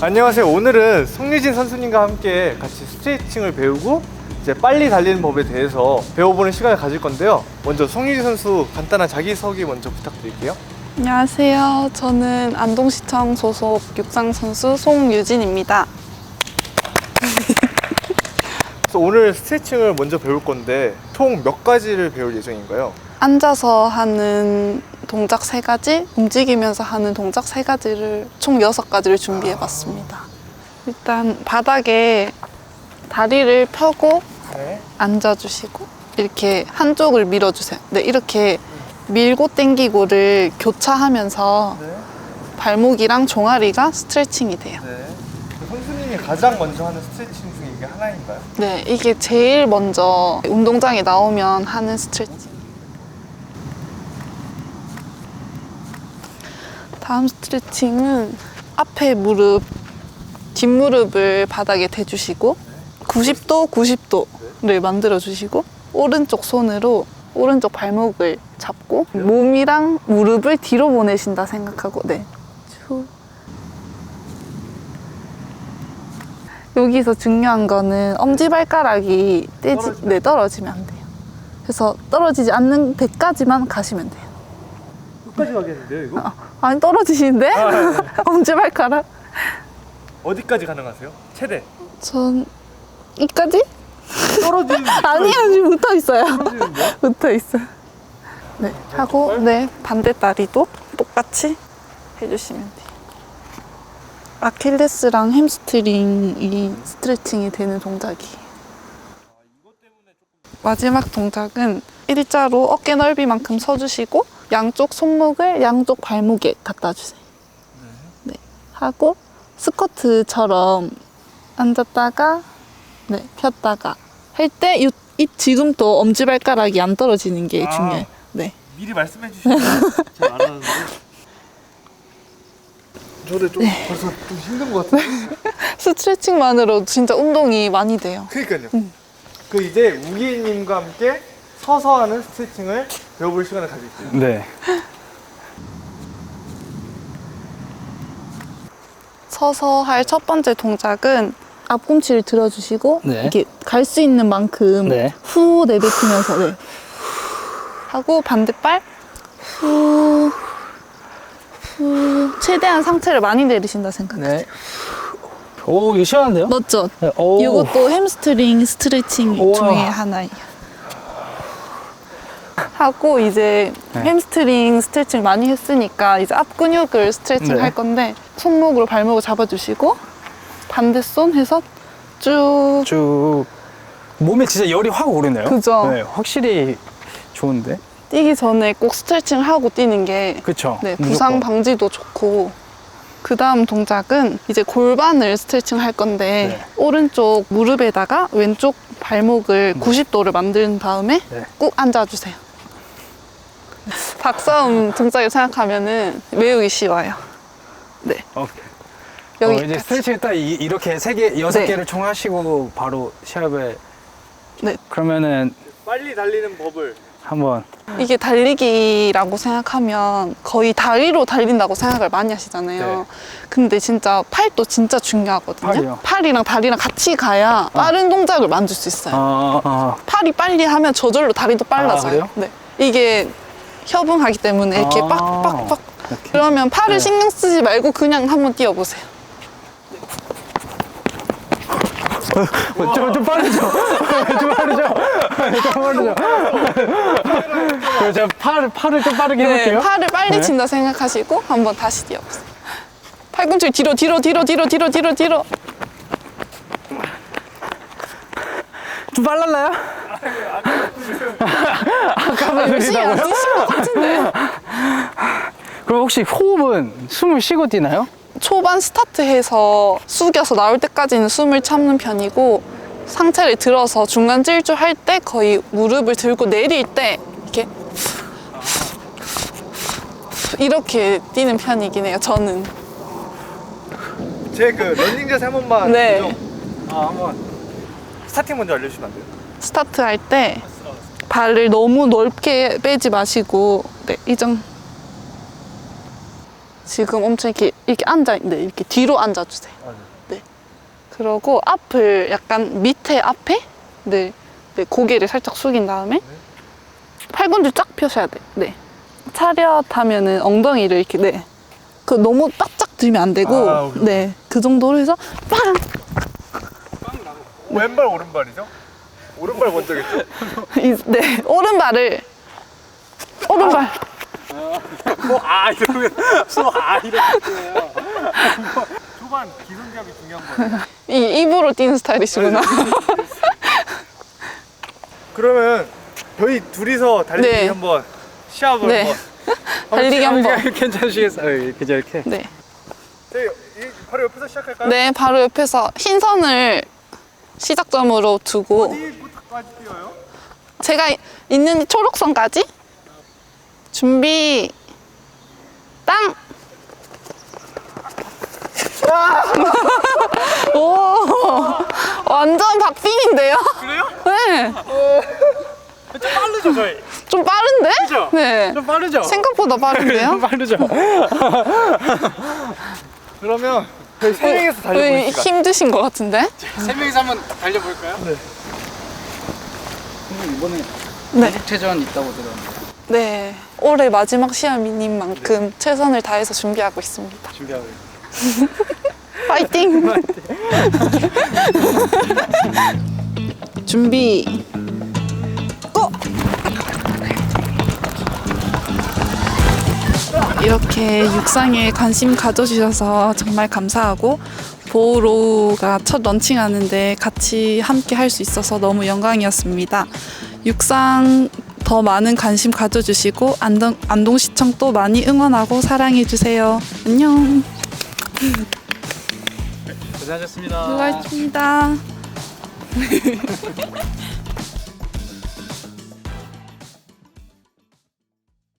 안녕하세요. 오늘은 송유진 선수님과 함께 같이 스트레칭을 배우고 이제 빨리 달리는 법에 대해서 배워보는 시간을 가질 건데요. 먼저 송유진 선수 간단한 자기소개 먼저 부탁드릴게요. 안녕하세요. 저는 안동시청 소속 육상 선수 송유진입니다. 그래서 오늘 스트레칭을 먼저 배울 건데 총 몇 가지를 배울 예정인가요? 앉아서 하는 동작 세 가지, 움직이면서 하는 동작 세 가지를 총 여섯 가지를 준비해 봤습니다. 일단 바닥에 다리를 펴고 네. 앉아 주시고 이렇게 한쪽을 밀어 주세요. 네, 이렇게 밀고 당기고를 교차하면서 네. 발목이랑 종아리가 스트레칭이 돼요. 네. 선수님이 가장 먼저 하는 스트레칭 중에 이게 하나인가요? 네, 이게 제일 먼저 운동장에 나오면 하는 스트레칭. 다음 스트레칭은 앞에 무릎, 뒷무릎을 바닥에 대주시고 90도, 90도를 만들어 주시고 오른쪽 손으로 오른쪽 발목을 잡고 몸이랑 무릎을 뒤로 보내신다 생각하고 네. 쭉. 여기서 중요한 거는 엄지발가락이 떼지, 떨어지면 네, 떨어지면 안 돼요. 그래서 떨어지지 않는 데까지만 가시면 돼요. 끝까지 가겠는데요, 이거? 아, 아니 떨어지시는데? 아, 네. 엄지발가락? 어디까지 가능하세요? 최대. 전 이까지? 떨어지는 아니요 지금 붙어 있어요. 붙어 있어요. 네 하고 네 반대 다리도 똑같이 해주시면 돼요. 아킬레스랑 햄스트링이 스트레칭이 되는 동작이에요. 마지막 동작은 일자로 어깨 넓이만큼 서주시고 양쪽 손목을 양쪽 발목에 갖다 주세요. 네 하고 스쿼트처럼 앉았다가 네 폈다가 할때 이 지금 또 엄지발가락이 안 떨어지는 게 아. 중요해요. 네. 미리 말씀해 주시면 제가 알았는데 저는 좀 벌써 좀 힘든 것 같은데 스트레칭만으로 진짜 운동이 많이 돼요. 그러니까요 그 이제 우기님과 함께 서서 하는 스트레칭을 배워볼 시간을 가질게요 네. 서서 할 첫 번째 동작은 앞꿈치를 들어주시고 네. 이렇게 갈 수 있는 만큼 네. 후 내뱉으면서 네. 하고 반대발 후, 후 최대한 상체를 많이 내리신다 생각해요. 네. 오, 이거 시원한데요? 맞죠? 네. 오. 이것도 햄스트링 스트레칭 우와. 중에 하나예요. 하고 이제 네. 햄스트링 스트레칭 많이 했으니까 이제 앞 근육을 스트레칭 네. 할 건데 손목으로 발목을 잡아주시고 반대 손 해서 쭉 쭉. 몸에 진짜 열이 확 오르네요. 그죠? 네, 확실히 좋은데. 뛰기 전에 꼭 스트레칭을 하고 뛰는 게 그쵸? 네, 무조건. 부상 방지도 좋고 그 다음 동작은 이제 골반을 스트레칭 할 건데 네. 오른쪽 무릎에다가 왼쪽 발목을 90도를 만든 다음에 네. 꾹 앉아주세요. 박싸움 동작을 생각하면은 외우기 쉬워요. 네, 오케이. 여기 어, 이제 스트레칭 딱 이, 이렇게 세 개, 여섯 네. 개를 총 하시고 바로 시합에. 네. 그러면은 빨리 달리는 법을 한번. 이게 달리기라고 생각하면 거의 다리로 달린다고 생각을 많이 하시잖아요. 네. 근데 진짜 팔도 진짜 중요하거든요. 팔이요? 팔이랑 다리랑 같이 가야 빠른 동작을 만들 수 있어요. 어, 어. 팔이 빨리 하면 저절로 다리도 빨라져요. 그래요? 네. 이게 협응하기 때문에 이렇게 아. 빡빡빡. 이렇게. 그러면 팔을 네. 신경 쓰지 말고 그냥 한번 뛰어보세요. 어, 좀, 좀 빠르죠? 좀 빠르죠? 좀 빠르죠? 제가 팔, 팔을 좀 빠르게 네, 해볼게요. 팔을 빨리 네. 친다 생각하시고 한번 다시 뛰어보세요. 팔꿈치 뒤로 뒤로 뒤로 뒤로 뒤로 뒤로 뒤로. 좀 빨랐나요? 아까보다 열심히 안 느리다고요? 뛰신 것 같은데. 그럼 혹시 호흡은 숨을 쉬고 뛰나요? 초반 스타트해서 숙여서 나올 때까지는 숨을 참는 편이고 상체를 들어서 중간 질주 할 때 거의 무릎을 들고 내릴 때 이렇게 이렇게 뛰는 편이긴 해요. 저는 제 그 런닝 자세 한 번만 네. 아 한번 스타팅 먼저 알려주시면 안 돼요? 스타트 할 때 발을 너무 넓게 빼지 마시고 네, 이정 지금 엄청 이렇게 이렇게 앉아 있는데 이렇게 뒤로 앉아주세요. 네. 그러고 앞을 약간 밑에 앞에 네, 네 고개를 살짝 숙인 다음에 팔꿈치 쫙 펴셔야 돼. 네. 차렷 하면은 엉덩이를 이렇게 네. 그 너무 바짝 들면 안 되고 아. 네. 그 정도로 해서 빵 왼발 오른발이죠? 오른발 먼저 겠죠? 이- 네. 오른발을 오른발 아 이러면 아 이렇게 초반 기선제압이 중요한 거예요. 이 입으로 뛰는 스타일이시구나. 그러면 저희 둘이서 달리기 네. 한번 시합을 네. 한번. 달리기 한번. 괜찮으시겠어요? 그저 이렇게. 네. 저희 이- 바로 옆에서 시작할까요? 네, 바로 옆에서 신선을 시작점으로 두고 어디부터까지 뛰어요? 제가 이- 있는 초록선까지 준비 땅. 오, 완전 박빙인데요? 그래요? 네, 좀 빠르죠 저희. 좀 빠른데? 그죠? 네, 좀 빠르죠? 생각보다 빠른데요? 빠르죠? 그러면 저희 세 명이서 왜 달려보는 시간. 힘드신 것 같은데? 세 명이서 한번 달려볼까요? 네. 이번에 네. 체전 있다고 들었는데 네, 올해 마지막 시험인 만큼 최선을 다해서 준비하고 있습니다. 준비하고 파이팅! 준비 이렇게 육상에 관심 가져주셔서 정말 감사하고 보로가 첫 런칭하는데 같이 함께 할 수 있어서 너무 영광이었습니다. 육상 더 많은 관심 가져주시고 안동, 안동시청 또 많이 응원하고 사랑해주세요. 안녕. 고생하셨습니다. 수고하셨습니다.